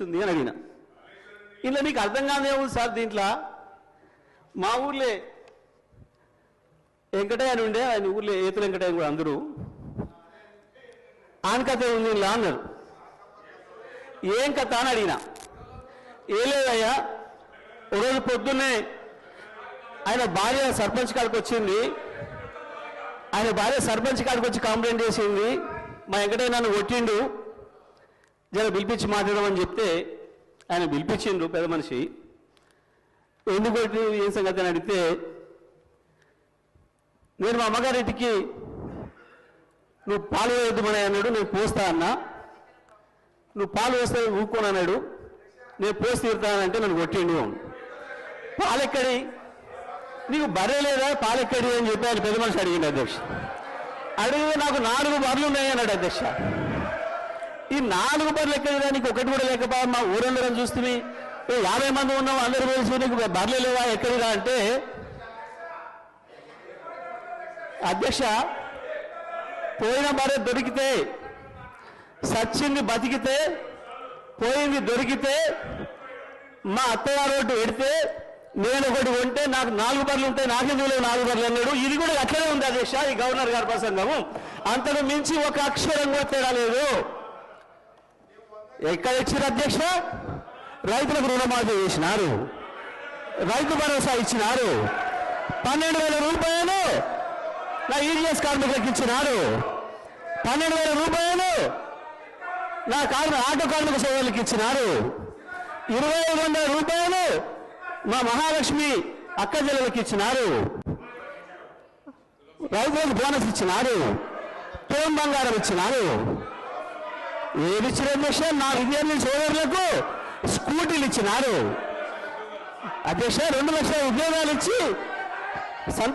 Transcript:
వచ్చింది అని అడిగిన. ఇంట్లో మీకు అర్థం కాదే ఉంది సార్ దీంట్లో? మా ఊర్లే వెంకటయ్య అని ఉండే ఆయన ఊర్లో ఏతుల వెంకటయ్య కూడా అందరూ. ఆయన కథ ఉంది ఇలా అన్నారు. ఏం కథ అని అడిగిన. ఏ లేదయ్యా ఒకరోజు పొద్దున్నే ఆయన భార్య సర్పంచ్ కాడికి వచ్చింది. ఆయన భార్య సర్పంచ్ కాడికి వచ్చి కంప్లైంట్ చేసింది. మా వెంకటయ్య నన్ను కొట్టిండు. జర పిలిపించి మాట్లాడమని చెప్తే ఆయన పిలిపించిండు పెద్ద మనిషి. ఎందుకు ఏం సంగతి అని అడిగితే నేను మా అమ్మగారింటికి నువ్వు పాలు వేయద్దుమని అన్నాడు. నేను పోస్తా అన్నా. నువ్వు పాలు వేస్తే ఊరుకోను అన్నాడు. నేను పోసి తీరుతానంటే నన్ను కొట్టిండు. పాలెక్కడి? నీకు బర్రె లేదా? పాలెక్కడి? అని చెప్పి ఆయన పెద్ద మనిషి అడిగిండు అధ్యక్ష. అడిగితే నాకు నాలుగు బర్రెలు ఉన్నాయి అన్నాడు అధ్యక్ష. ఈ నాలుగు బర్రెలు ఎక్కడానికి నీకు ఒకటి కూడా లేకపోయా మా ఊరందరం చూస్తే యాభై మంది ఉన్నాం అందరూ కలిసి నీకు బర్రెలు లేవా ఎక్కడిరా అంటే అధ్యక్ష పోయిన భార్య దొరికితే సచ్చింది బతికితే పోయింది దొరికితే మా అత్తగారు ఒకటి పెడితే నేను ఒకటి ఉంటే నాకు నాలుగు బర్రెలు ఉంటాయి నాకెందుకు లేవు నాలుగు బర్రెలు అన్నాడు. ఇది కూడా అట్లనే ఉంది అధ్యక్ష ఈ గవర్నర్ గారి ప్రసంగము. అంతకు మించి ఒక అక్షరం కూడా తేడా లేదు. ఎక్కడ ఇచ్చారు అధ్యక్ష? రైతులకు రుణమాఫీ చేసినారు. రైతు భరోసా ఇచ్చినారు. పన్నెండు వేల రూపాయలు నా ఈడిఎస్ కార్మికులకు ఇచ్చినారు. పన్నెండు వేల రూపాయలు నా కార్మి ఆటో కార్మిక సోదరులకు ఇచ్చినారు. ఇరవై ఐదు వందల రూపాయలు మా మహాలక్ష్మి అక్క జిల్లలకు ఇచ్చినారు. రైతులకు బోనస్ ఇచ్చినారు. తోం బంగారం ఇచ్చినారు. ఏది ఇచ్చిన అధ్యక్ష నా విద్యార్థి సోదరులకు స్కూటీలు ఇచ్చినారు. అధ్యక్ష రెండు లక్షల ఉద్యోగాలు ఇచ్చి సంత